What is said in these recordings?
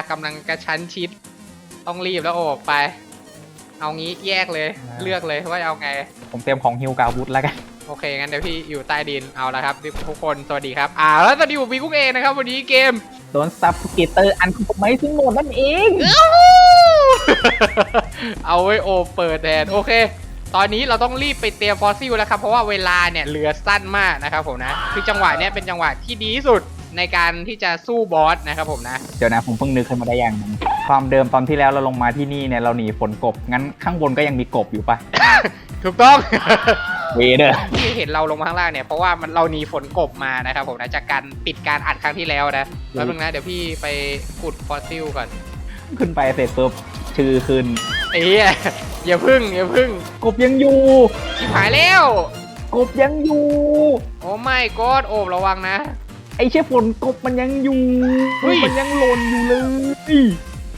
ลากำลังกระชั้นชิด ต้องรีบแล้วโอบไป เอางี้แยกเลย เลือกเลยว่าจะเอาไง ผมเตรียมของฮิวกาวุธแล้วกัน โอเค งั้นเดี๋ยวพี่อยู่ใต้ดินเอาละครับ ทุกคน สวัสดีครับ อ่า แล้วสวัสดีผมพี่กุ๊กเองนะครับ วันนี้เกมโดนซับสเกเตอร์อันคุไม่ซึ่งโหมดนั่นเอง เอาไว้โอเปิดแทนโอเคตอนนี้เราต้องรีบไปเตรียมฟอสซิลแล้วครับ เพราะว่าเวลาเนี่ยเหลือสั้นมากนะครับผมนะ คือจังหวะเนี้ยเป็นจังหวะที่ดีที่สุด ในการที่จะสู้บอสนะครับผมนะ เดี๋ยวนะผมเพิ่งนึกขึ้นมาได้อย่างหนึงความเดิมตอนที่แล้วเราลงมาที่นี่เนี่ยเราหนีฝนกบ งั้นข้างบนก็ยังมีกบอยู่ปะถูกต้อง เวเดอร์ที่เห็นเราลงมาข้างล่างเนี่ยเพราะว่ามันเราหนีฝนกบมานะครับผมนะจากการปิดการอัดครั้งที่แล้วนะแล้วนึงนะเดี๋ยวพี่ไปขุดฟอสซิลก่อนขึ้นไปเสร็จปุ๊บชื่อขึ้นเอ้ยอย่าพึ่งอย่าพึ่งกบยังอยู่ ชิบหายแล้ว กบยังอยู่ โอ้ไม่กอดโอบระวังนะ ไอ้เชี่ยฝนกบมันยังอยู่ เฮ้ย มันยังหล่นอยู่เลย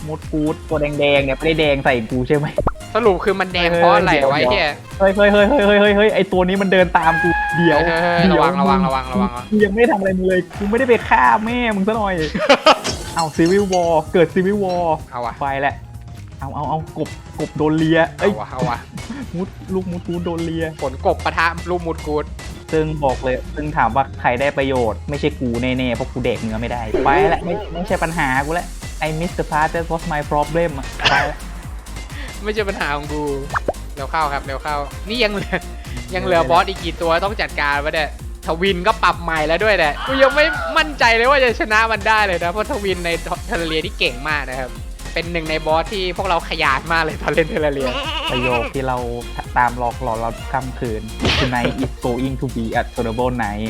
มดกูดตัวแดงๆเนี่ยไม่ได้แดงใส่กูใช่ไหม สรุปคือมันแดงเพราะอะไรไวะไอ้เฮียเฮ้ยเฮ้ยเฮ้ยเฮ้ยเฮ้ยเฮ้ยเฮ้ยไอตัวนี้มันเดินตามกูเดี๋ยวเฮ้ยเฮ้ยเฮ้ยเดี๋ยระวังระวังระวังระวังกูยังไม่ได้ทำอะไรมึงเลยกูไม่ได้ไปฆ่าแม่มึงซะหน่อย เอาซีวิววอร์เกิดซีวิววอร์เอาวะไฟแหละเอาเอาเอากบกบโดนเลียเอ้เอายวะเอาวะมุดลูกมุดกูดโดนเลีย ฝนกบปะทะลูกมุดกูด ซึ่งบอกเลย ซึ่งถามว่าใครได้ประโยชน์ไม่ใช่กูแน่ๆ เพราะกูเด็กเนื้อไม่ได้ ไปละไม่ไม่ใช่ปัญหากูละไอ้มิสเตอร์พาร์ that was my problem อะไปละไม่ใช่ปัญหาของกูเร็วเข้าครับเร็วเข้า นี่ยังเหลือยังเหลือบอสอีกกี่ตัวต้องจัดการวะเนี่ยทวินก็ปรับใหม่แล้วด้วยเนี่ยกูยังไม่มั่นใจเลยว่าจะชนะมันได้เลยนะเพราะทวินในเทเลเรียที่เก่งมากนะครับ เป็นหนึ่งในบอสที่พวกเราขยาดมากเลยตอนเล่นเทเลเรียประโยคที่เราตามหลอกหลอนเราทุกค่ำคืน tonight is going to be a terrible night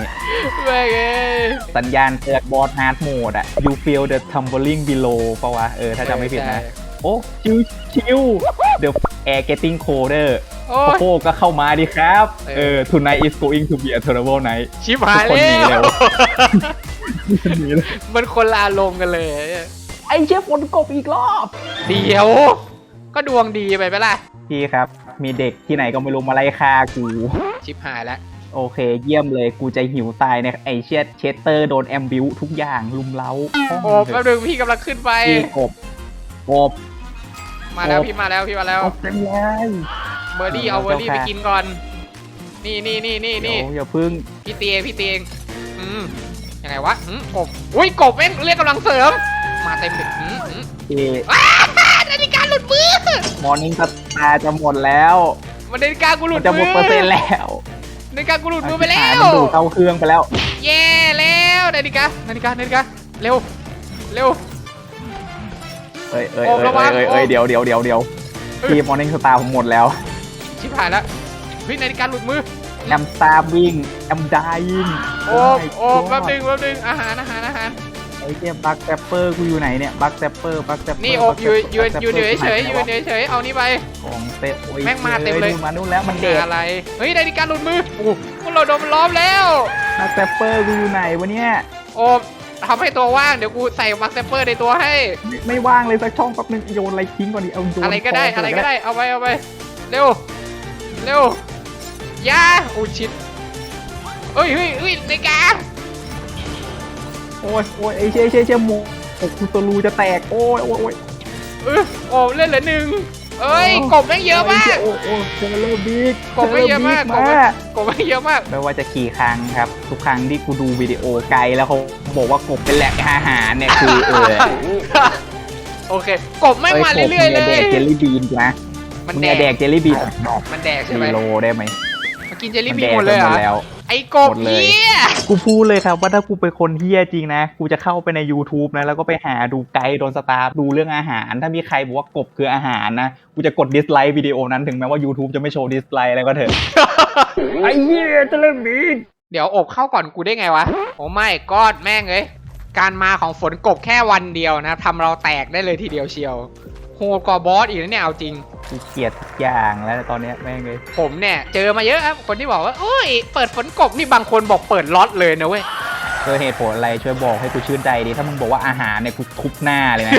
แม่งเอ้ยสัญญาณเตือนบอสฮาร์ดโหมดอะ you feel the tumbling below ปะวะ เออ ถ้าจำไม่ผิดนะ โอ้ชิวชิว the air getting colder โอ้โอ้ยโหก็เข้ามาดิครับเออเออ tonight is going to be a terrible night ชิบหายทุกคนหนีแล้แล้ววหนีเลยมันคนละอารมณ์กันเลยไอ้เชฟฝนกบอีกรอบ เดียว ก็ดวงดีไปไหมล่ะ พี่ครับ มีเด็กที่ไหนก็ไม่รู้มาไล่ฆ่ากู ชิบหายแล้ว โอเค เยี่ยมเลยกูจะหิวตายเนี่ยไอเชียเชสเตอร์โดนแอมบิวทุกอย่างลุมเล้าโอ้แป๊บนึงพี่กำลังขึ้นไป พี่กบกบ มาแล้วโอ้ พี่มาแล้วพี่มาแล้ว กบเต็มเลยเบอร์ดี้เออเอาเบอร์ดี้เจ้าไปค่ะกินก่อน นี่นี่นี่นี่เดี๋นี่ยวอย่าพึ่งพี่เตียพี่เตียงอืมยังไงวะหืมกบ อุ้ยกบเอ็งเรียกกำลังเสริม มาเต็มเลยหืมหืมพี่อ้านาฬิกาหลุดมือมอร์นิ่งสตาร์จะหมดแล้วมันนาฬิกากูหลุมัดนจะหมมืดอเปอร์เซ็นต์แล้วนาฬิกากูหลุดมือไปแล้หายวมันดูดเข้าเครื่องไปแล้วแย่แล้วนาฬิกานาฬิกานาฬิกาเร็วเร็ว เอ้ยเอ้ยโอ้เอ้ยระวังเอ้ยโอ้เอ้ยเดี๋ยวเดี๋ยวเดี๋ยวเดี๋ยวเอ้ยพี่มอร์นิ่งสตาร์ผมหมดแล้วชิบหายแล้วเฮ้ยนาฬิกาหลุดมือ แอมสตาร์วิ่งแอมดายิงโอ้โอ้แป๊บนึงแป๊บนึงอาหารอาหารอาหาร ไอ้เจ้ยบักแซปเปอร์กูอยู่ไหนเนี่ยบักแซปเปอร์บักแซปเปอร์นี่โอบอยู่อยู่อยู่เฉยเฉยอยู่เฉยเฉยเอานี่ไปของเต็มโอ้ยแม่งมาเต็มเลยดูมานู่นแล้วมันเด็กอะไรเฮ้ยนาฬิกาหลุดมือโอ้พวกเราโดนมันล้อมแล้วบักแซปเปอร์กูอยู่ไหนวะเนี่ยโอ้ทำให้ตัวว่างเดี๋ยวกูใส่มาร์คเซปเปอร์ในตัวให้ไม่ไม่ว่างเลยสักช่องแป๊บนึงโยนอะไรทิ้งก่อนดิเอาโยนอะไรก็ได้ทงอะไรก็ได้เอาไปเอาไปเร็วเร็วอยาโอ้ชิดเฮ้ยเฮ้ยเฮ้ยนาฬิกา โอ้ยโอ้ยไอ้เชี่ยเชี่ยเชี่ยโมอกกูตัวรูจะแตก โอ้ยโอ้ยโอ้ยเออโอ้เล่นเหลือหนึ่งเอ้ยกบแม่งเยอะมาก โอ้ยโอ้ยเจอเลอร์บิ๊กกบไม่เยอะมากจกบบิ๊ไม่มากกบแม่งเยอะมากไม่ว่าจะกี่ครั้งครับ ทุกครั้งที่กูดูวิดีโอไกลแล้วเขาบอกว่ากบเป็นแหล่งอาหารเนี่ยคือเออโอเค กบแม่งมาเรื่อยๆเลมึงแดยกเจลลี่บีนนะมันมึงแดอย่ากแดกเจลลี่บีนมันแดกใช่ไหมมีโลได้ไหมมากินเจลลี่มันบีแดนกหมดเลยเหรไปอแล้ว ไอ้กบหมดเลยเหี้ยกูพูดเลยครับว่าถ้ากูเป็นคนเฮี้ยจริงนะ กูจะเข้าไปใน YouTube นะ แล้วก็ไปหาดูไกด์โดนสตาร์ดูเรื่องอาหาร ถ้ามีใครบอกว่ากบคืออาหารนะ กูจะกดดิสไลค์วิดีโอนั้นถึงแม้ว่า YouTube จะไม่โชว์ดิสไลค์อะไรก็เถอะ ไอ้เหี้ยจะเล่นบีกเดี๋ยวอบเข้าก่อนกูได้ไงวะ โอ้ไม่กอดแม่งเลย การมาของฝนกบแค่วันเดียวนะทำเราแตกได้เลยทีเดียวเชียวโหดกว่าบอสอีกนะเนี่ยเอาจริงกูเกลียดทุกอย่างแล้วตอนเนี้ยแม่งเลยผมเนี่ยเจอมาเยอะครับคนที่บอกว่าโอ้ยเปิดฝนกบนี่บางคนบอกเปิดล็อตเลยนะเว้ย เจอเหตุผลอะไรช่วยบอกให้กูชื่นใจดีถ้ามึงบอกว่าอาหารเนี่ยกูทุบหน้าเลยนะ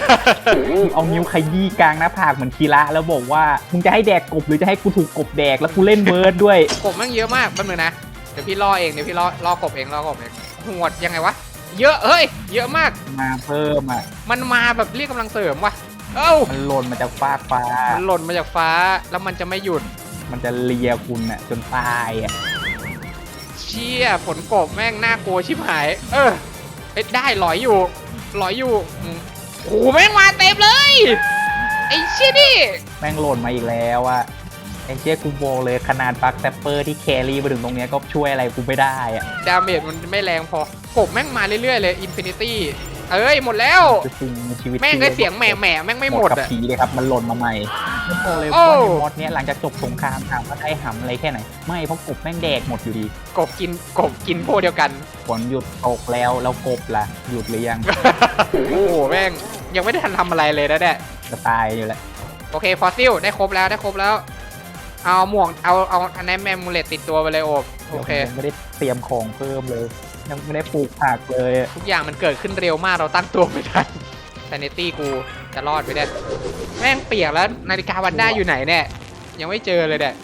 มึงเอานิ้วขยี้กลางหน้าผากเหมือนคีระแล้วบอกว่ามึงจะให้แดกกบหรือจะให้กูถูกกบแดกแล้วกูเล่นเบิร์ดด้วย กบแม่งเยอะมากแป๊บนึงนะเดี๋ยวพี่ล่อเองเดี๋ยวพี่ล่อล่อกบเองล่อกบเองหวดยังไงวะเยอะเฮ้ยเยอะมากมาเพิ่มอะมันมาแบบเรียกกำลังเสริมว่ะ เอ้ามันหล่นมาจากฟากฟ้า มันหล่นมาจากฟ้าแล้วมันจะไม่หยุด มันจะเลียคุณอะจนตายอะ เชี่ยฝนกบแม่งน่ากลัวชิบหาย เออเอ้ยได้หลอยอยู่หลอยอยู่อืมโอ้โหแม่งมาเต็มเลยไอ้เชี่ยนี่แม่งหล่นมาอีกแล้วอะไอ้เชี่ยกูบอกเลยขนาดบักแซปเปอร์ที่แครี่มาถึงตรงเนี้ยก็ช่วยอะไรกูไม่ได้อะ ดาเมจมันไม่แรงพอกบแม่งมาเรื่อยๆเลยอินฟินิตี้ เอ้ยหมดแล้ว คือสิ่งในชีวิตแม่งได้เสียงแหม่แหม่แม่งไม่หมดกับอะผีเลยครับ มันหล่นมาใหม่ไม่บอกเลยโอ้ว่าในมอดเนี้ยหลังจากจบสงครามถามว่าได้หำอะไรแค่ไหน ไม่เพราะกบแม่งแดกหมดอยู่ดีกบกินกบกินพวกเดียวกัน ฝนหยุดตกแล้วแล้วกบล่ะหยุดหรือยังโอ้โหแม่งยังไม่ได้ทันทำอะไรเลยนะเนี่ยจะตายอยู่แล้วโอเคฟอสซิลได้ครบแล้วได้ครบแล้ว เอาหมวกเอาเอาอันนั้นแมมมูเลตติดตัวไปเลยโอบโอเคยังไม่ได้เตรียมของเพิ่มเลย ยังไม่ได้ปลูกผักเลยทุกอย่างมันเกิดขึ้นเร็วมากเราตั้งตัวไม่ทันซน i ตี้กูจะรอดไปได้แม่งเปียกแล้วนาฬิกาวันด้าอยู่ไหนเนี่ยยังไม่เจอเลยเนี่ย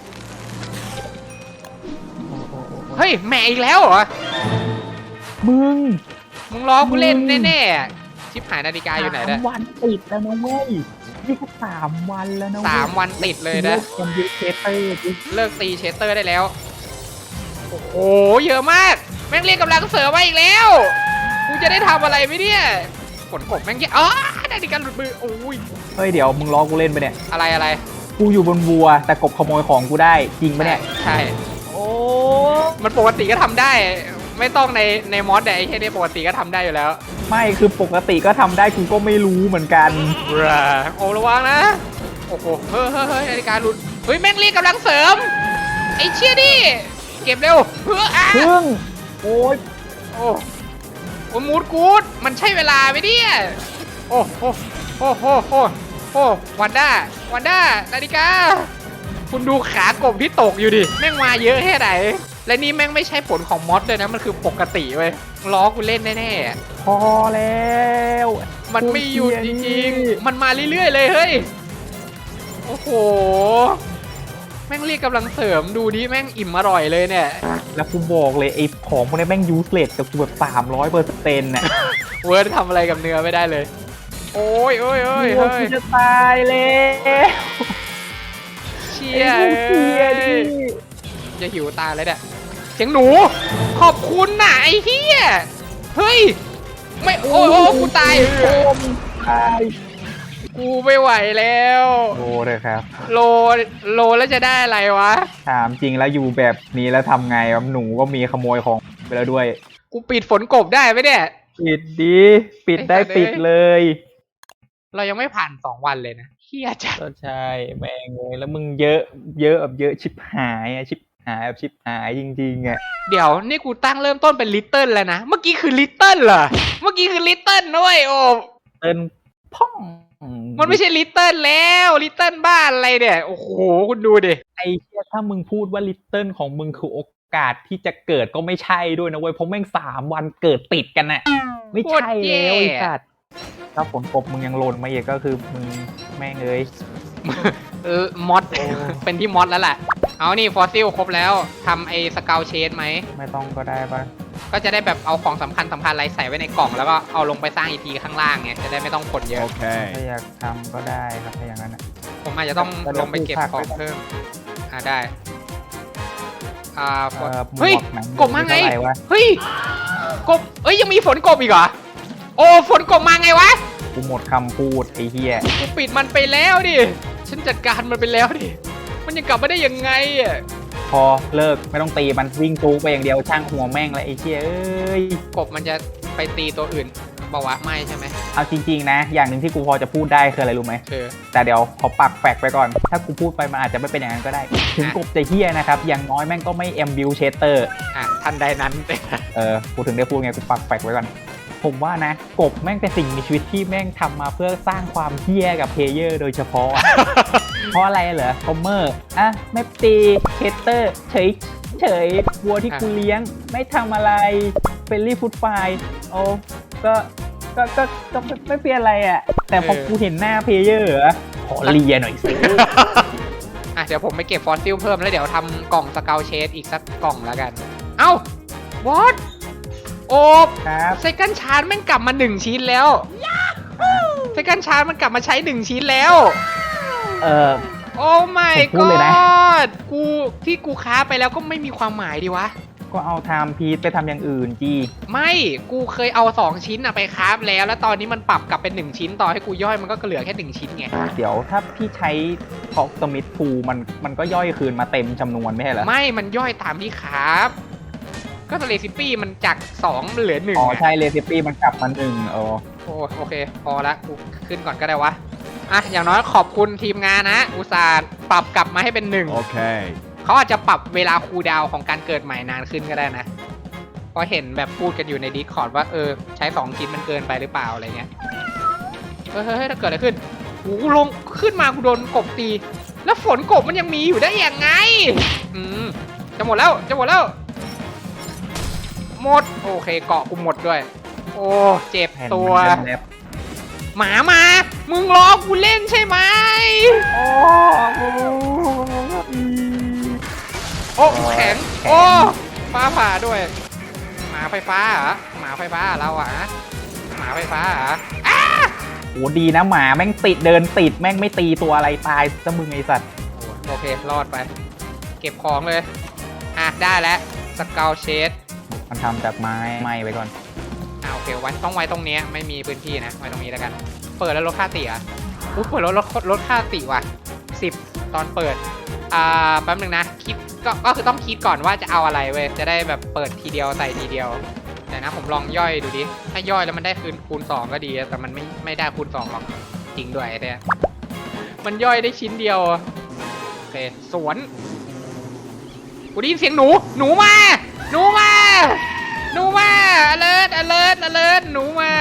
เฮ้ยแหม่อีกแล้วเหรอ มึง มึงล้อกูเล่นมึงแน่ๆ ชิบหายนาฬิกาอยู่ไหนสาเนี่ยมวันติดแล้วนะเว้ยนี่แค่สามวันแล้วนะเว้ยสามวันติดเลยนะคอมพิวเตอร์ดิเลิกตีเชสเตอร์ได้แล้ว โอ้โห เยอะมาก แม่งเรียกกำลังเสริมมาอีกแล้วกูจะได้ทำอะไรไหมเนี่ยฝนกบแม่งเยอะอ๋อได้ดิการหลุดมือโอ้ยเฮ้ยเดี๋ยวมึงล้อกูเล่นไปะเนี่ย อะไรอะไรกูอยู่บนวัว แต่กบขโมยของกูได้จริงปะเนี่ย ใช่โอ้มันปกติก็ทำได้ ไม่ต้องในในมอสแต่ไอ้แค่นี้ปกติก็ทำได้อยู่แล้วไม่คือปกติก็ทำได้กูก็ไม่รู้เหมือนกันบราโอ้ระวังนะโอ้โหเฮ้ยเฮ้ยเฮ้ยนาฬิกาหลุดเฮ้ยแม่งเรียกกำลังเสริมไอ้เชี่ยดิเก็บเร็วเฮ้ออะพึ่ง โอ้ยโอ้โอ้มูดกูดมันใช่เวลาไหมเนี่ย โอ้โหโอ้โหโอ้โหวันด้าวันด้านาฬิกา คุณดูขากบที่ตกอยู่ดิ แม่งมาเยอะแค่ไหน และนี่แม่งไม่ใช่ผลของมอสเลยนะ มันคือปกติเว้ยล้อกูเล่นแน่ๆพอแล้วมันไม่หยุดจริงๆ มันมาเรื่อยๆเลยเฮ้ย โอ้โห แม่งเรียกกำลังเสริมดูดิแม่งอิ่มอร่อยเลยเนี่ย แล้วกูบอกเลยไอ้ของพวกนี้แม่งยูสเลสกับกูแบบสามร้อยเปอร์เซ็นต์น่ะเวิร์ดทำอะไรกับเนื้อไม่ได้เลย โอ้ยโอ้ยโอ้ยโอ้เฮ้กูยจะตายแล้วเชีไอ้ยพวกเฮียดิจะหิวตายเลยเนี่ยเสียงหนู ขอบคุณน่ะไอ้เฮียเฮ้ย ไม่ โอ้ยโอ้ยกูตายโอ้มตาย กูไม่ไหวแล้วโอ้เลยครับ โลโลแล้วจะได้อะไรวะ ถามจริงแล้วอยู่แบบนี้แล้วทำไงวะหนูก็มีขโมยของไปแล้วด้วย กูปิดฝนกบได้ไหมเนี่ย ปิดดี ปิดได้ไอ้สัตว์ ปิดเลยเรายังไม่ผ่านสองวันเลยนะเฮียจัดก็ใช่แม่งเลยแล้วมึงเยอะเยอะแบบเยอะชิบหายอะชิบหายแบบชิบหายจริงๆอะเดี๋ยวนี่กูตั้งเริ่มต้นเป็นลิตเติ้ลแล้วนะ เมื่อกี้คือลิตเติ้ลเหรอ เมื่อกี้คือลิตเติ้ลด้วยโอ้เติ้นพ่อง มันไม่ใช่ลิตเติ้ลแล้วลิตเติ้ลบ้านอะไรเนี่ย โอ้โห คุณดูดิไอ้เหี้ยถ้ามึงพูดว่าลิตเติ้ลของมึงคือโอกาสที่จะเกิดก็ไม่ใช่ด้วยนะเว้ยเพราะแม่งสามวันเกิดติดกันน่ะ ไม่ใช่แล้วไอ้สัตว์ถ้าฝนตกมึงยังหล่นมาอีกก็คือมึงแม่งเอ้ยเออมอดเป็นที่มอดแล้วแหละเอานี่ฟอสซิลครบแล้วทำไอ้สเกลเชดไหมไม่ต้องก็ได้ปะ ก็จะได้แบบเอาของสำคัญสำคัญอะไรใส่ไว้ในกล่อง แล้วก็เอาลงไปสร้างอีทีข้างล่างไงจะได้ไม่ต้องขนเยอะถ้าอยากทำก็ได้ครับถ้าอย่างนั้นอะผมอาจจะต้องแต่เดี๋ลยวงไปเก็บปลูกผักของไว้ก่อนเพิ่ม อ่าได้ อ่าเอ่อเฮ้ยหมวหนังกบมาไงเท่หร่วะ เฮ้ย กบเอ้ย ยังมีฝนกบอีกเหรอ โอ้ ฝนกบมาไงวะ กูหมดคำพูดไอ้เหี้ยกูปิดมันไปแล้วดิ ฉันจัดการมันไปแล้วดิ มันยังกลับมาได้ยังไงอะ พอเลิกไม่ต้องตีมันวิ่งจูไปอย่างเดียวช่างหัวแม่งเลยไอ้เหี้ยเอ้ยกบมันจะไปตีตัวอื่นบอกว่าไม่ใช่ไหมเอาจริงๆนะ อย่างหนึ่งที่กูพอจะพูดได้คืออะไรรู้ไหมคือ แต่เดี๋ยวขอปักแฟกไปก่อน ถ้ากูพูดไปมันอาจจะไม่เป็นอย่างนั้นก็ได้ ถึงกบจะเฮี้ยนะครับ อย่างน้อยแม่งก็ไม่เอ็มบิวเชเตอร์อะทันใดนั้น เออ กูถึงได้พูดไงกูปักแฟกไว้ก่อน ผมว่านะ กบแม่งเป็นสิ่งมีชีวิตที่แม่งทำมาเพื่อสร้างความเฮี้ยกับเพลเยอร์โดยเฉพาะ เพราะอะไรเหรอคอมเมอร์อะไม่ตีเคเตอร์เฉยเฉยวัวที่กูเลี้ยง ไม่ทำอะไรเป็นรีฟูดไฟโอ้ก็ก็ก็ก็ไม่ไม่เป็นอะไรอะ แต่พอเออกูเห็นหน้าเพลเยอร์อะขอเลียหน่อยสิอะเดี๋ยวผมไปเก็บฟอสซิลเพิ่มแล้วเดี๋ยวทำกล่องสเกลเชดอีกสักกล่องแล้วกัน เอ้าวอต โอ้ครับเซกันชาร์จแม่งกลับมาหนึ่งชิ้นแล้วเซกันชาร์จมันกลับมาใช้หนึ่งชิ้นแล้ว เออ โอ้ไม่ผมพูก็ดเลยนะกูที่กูค้าไปแล้วก็ไม่มีความหมายดีวะ ก็เอาไทม์พีซไปทำอย่างอื่นจีไม่กูเคยเอาสองชิ้นอะไปคราฟแล้ว แล้วตอนนี้มันปรับกลับเป็นหนึ่งชิ้นต่อให้กูย่อยมันก็เหลือแค่หนึ่งชิ้นไง เดี๋ยวถ้าพี่ใช้คอกสมิธทูมันมันก็ย่อยคืนมาเต็มจำนวนไม่ใช่เหรอไม่มันย่อยตามที่คราฟ ก็สเลซิปี้มันจากสองเหลือหนึ่งอ๋ออะใช่เรซิปี้มันกลับมาหนึ่งเออโอ้โอเค พอละกูขึ้นก่อนก็ได้วะอะอย่างน้อยขอบคุณทีมงานนะ อุตส่าห์ปรับกลับมาให้เป็นหนึ่ง Okay. เขาอาจจะปรับเวลาคูลดาวน์ของการเกิดใหม่นานขึ้นก็ได้นะเพราะเห็นแบบพูดกันอยู่ในดิสคอร์ดว่าเออใช้สองชิ้นมันเกินไปหรือเปล่าอะไรเงี้ยเฮ้ยเฮ้ยเฮ้ยถ้าเกิดอะไรขึ้นโอ้โหลงขึ้นมากูโดนกบตี แล้วฝนกบมันยังมีอยู่ได้ยังไง อืมจะหมดแล้วจะหมดแล้วห มด โอเคเกาะกูหมดด้วย โอ้เจ็บแผ่นตัวมันเล็บหมามา มึงรอกูเล่นใช่ไหมโอ้โอ้แข็ง โอ้ฟ้าผ่าด้วย หมาไฟฟ้าเหรอหมาไฟฟ้าเราอะหมาไฟฟ้าเหรออ้าโหดีนะหมาแม่งติดเดินติดแม่งไม่ตีตัวอะไรตายซะมึงไอสัตว์โอเครอดไป เก็บของเลย อะ ได้แล้วสเกลเชด มันทำจากไม้ไม้ไปก่อน เอะโอเคไว้ต้องไว้ตรงเนี้ยไม่มีพื้นที่นะไว้ตรงนี้แล้วกัน เปิดแล้วลดค่าติอะอุ๊ยเปิดแล้วลดลดค่าติว่ะสิบตอนเปิดอ่าแป๊บนึงนะคิดก็ก็คือต้องคิดก่อนว่าจะเอาอะไรเว้ยจะได้แบบเปิดทีเดียวใส่ทีเดียวแต่นะผมลองย่อยดูดิถ้าย่อยแล้วมันได้คืนคูณ2ก็ดีแต่มันไม่ไม่ได้คูณ2หรอกจริงด้วยไอ้เนี่ยมันย่อยได้ชิ้นเดียวโอเคสวนกูได้ยินเสียงหนูหนูมา หนูมา หนูมา alert alert alert หนูมา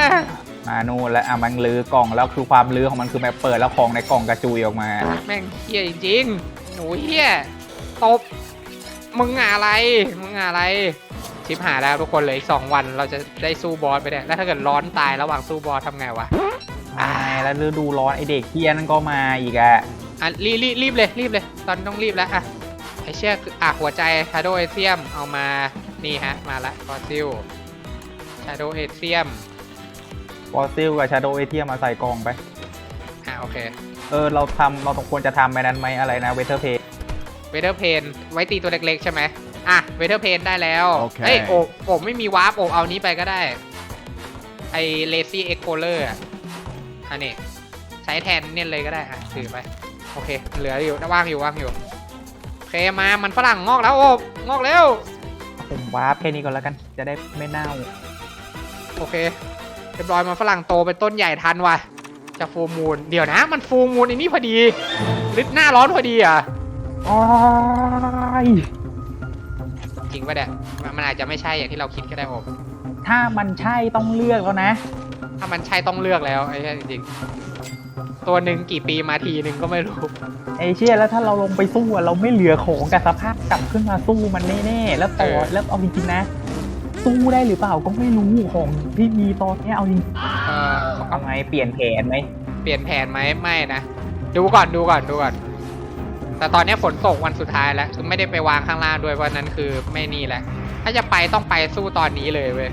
มานู่นแล้วอะมันลื้อกล่องแล้วคือความลื้อของมันคือแบบเปิดแล้วของในกล่องกระจุยออกมา แม่งเฮี้ยจริงๆ หนูเฮี้ยตบ มึงอะไร มึงอะไร ชิปหายแล้วทุกคนเหลยอีกสองวันเราจะได้สู้บอสไปเนี่ย แล้วถ้าเกิดร้อนตายระหว่างสู้บอสทำไงวะใช่แล้วฤดูร้อนไอเด็กเฮียนั่นก็มาอีกอะอะรีบรีบรีบเลยรีบเลย ตอนนต้องรีบแล้วอะไอเชี่ยคืออะหัวใจชาโดเอเซียมเอามานี่ฮะ มาละฟอสซิลชาโดเอเซียมฟอสซิลกับชาโดเอเทียมาใส่กล่องไป อะโอเค เออเราทำเราต้องควรจะทำไปนั้นไหมอะไรนะเวเทอร์เพย์เวเทอร์เพนไว้ตีตัวเล็กๆใช่ไหมอะเวเทอร์เพนได้แล้วโอเค เอ้ยโอบโอบไม่มีวาร์ปโอบเอานี้ไปก็ได้ ไอเลซี่เอ็กโคเลอร์อะอันนี้ใช้แทนเนี่ยเลยก็ได้อะถือไป โอเค เหลืออยู่ว่างอยู่ว่างอยู่โอ เคมามันฝรั่งงอกแล้วโอบงอกแล้วผมวาร์ปแค่นี้ก่อนแล้วกัน จะได้ไม่เน่า โอเคเรียบร้อยมันฝรั่งโตเป็นต้นใหญ่ทันว่ะ จะฟูมูลเดี๋ยวนะ มันฟูมูลอันนี้พอดีฤทธิ์หน้าร้อนพอดีอะโอ้ยจริงป่ะเนี่ยมันมันอาจจะไม่ใช่อย่างที่เราคิดก็ได้โอบถ้ามันใช่ต้องเลือกแล้วนะ ถ้ามันใช่ต้องเลือกแล้วไอ้เหี้ยจริงๆ ตัวหนึ่งกี่ปีมาทีหนึ่งก็ไม่รู้ ไอเชี่ยแล้วถ้าเราลงไปสู้อะเราไม่เหลือของกับสภาพกลับขึ้นมาสู้มันแน่ๆแล้วต่อเออ แล้วเอาจริงๆนะ สู้ได้หรือเปล่าก็ไม่รู้ของที่มีตอนเนี้ยเอาจริงเออเอาไงเปลี่ยนแผนไหมเปลี่ยนแผนไหมไม่นะ ดูก่อนดูก่อนดูก่อน แต่ตอนนี้ฝนตกวันสุดท้ายแล้วคือไม่ได้ไปวางข้างล่างด้วยเพราะนั้นคือไม่นี่แหละ ถ้าจะไปต้องไปสู้ตอนนี้เลยเว้ย